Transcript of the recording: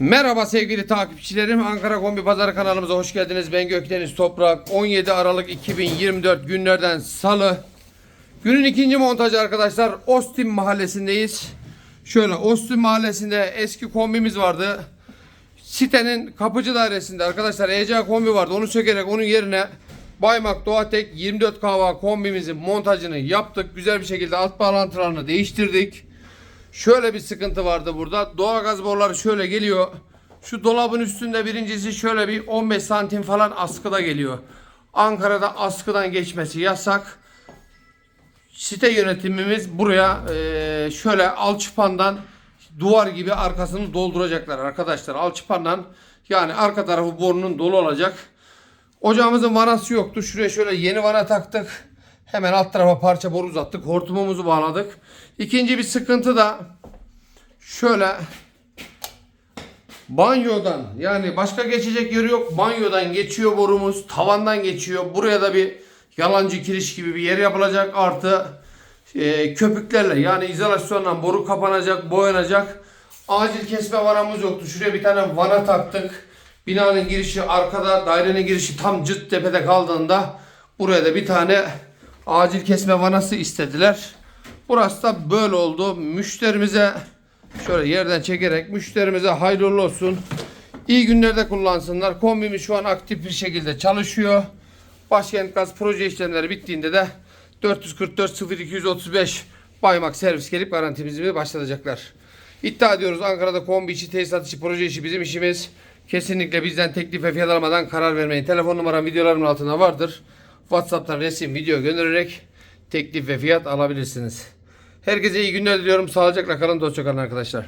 Merhaba sevgili takipçilerim. Ankara Kombi Pazarı kanalımıza hoş geldiniz. Ben Gökdeniz Toprak. 17 Aralık 2024 günlerden salı. Günün ikinci montajı arkadaşlar. Ostim mahallesindeyiz. Şöyle Ostim mahallesinde eski kombimiz vardı. Sitenin kapıcı dairesinde arkadaşlar ECA kombi vardı. Onu sökerek onun yerine Baymak Doğatek 24 kahva kombimizin montajını yaptık. Güzel bir şekilde alt bağlantılarını değiştirdik. Şöyle bir sıkıntı vardı burada. Doğalgaz boruları şöyle geliyor. Şu dolabın üstünde birincisi şöyle bir 15 santim falan askıda geliyor. Ankara'da askıdan geçmesi yasak. Site yönetimimiz buraya eee, şöyle alçıpandan duvar gibi arkasını dolduracaklar arkadaşlar. Alçıpandan yani arka tarafı borunun dolu olacak. Ocağımızın vanası yoktu. Şuraya şöyle yeni vana taktık. Hemen alt tarafa parça boru uzattık. Hortumumuzu bağladık. İkinci bir sıkıntı da şöyle banyodan yani başka geçecek yeri yok. Banyodan geçiyor borumuz. Tavandan geçiyor. Buraya da bir yalancı kiriş gibi bir yer yapılacak. Artı e, köpüklerle yani izolasyonla boru kapanacak, boyanacak. Acil kesme vanamız yoktu. Şuraya bir tane vana taktık. Binanın girişi arkada, dairenin girişi tam cıt tepede kaldığında buraya da bir tane acil kesme vanası istediler. Burası da böyle oldu. Müşterimize şöyle yerden çekerek müşterimize hayırlı olsun. İyi günlerde kullansınlar. Kombimiz şu an aktif bir şekilde çalışıyor. Başkent Gaz proje işlemleri bittiğinde de 444 0235 Baymak servis gelip garantimizi başlatacaklar. İddia ediyoruz Ankara'da kombi içi, tesisat içi, proje işi bizim işimiz. Kesinlikle bizden teklif ve fiyat almadan karar vermeyin. Telefon numaram videolarımın altında vardır. WhatsApp'tan resim, video göndererek teklif ve fiyat alabilirsiniz. Herkese iyi günler diliyorum. Sağlıcakla kalın, dostça kalın arkadaşlar.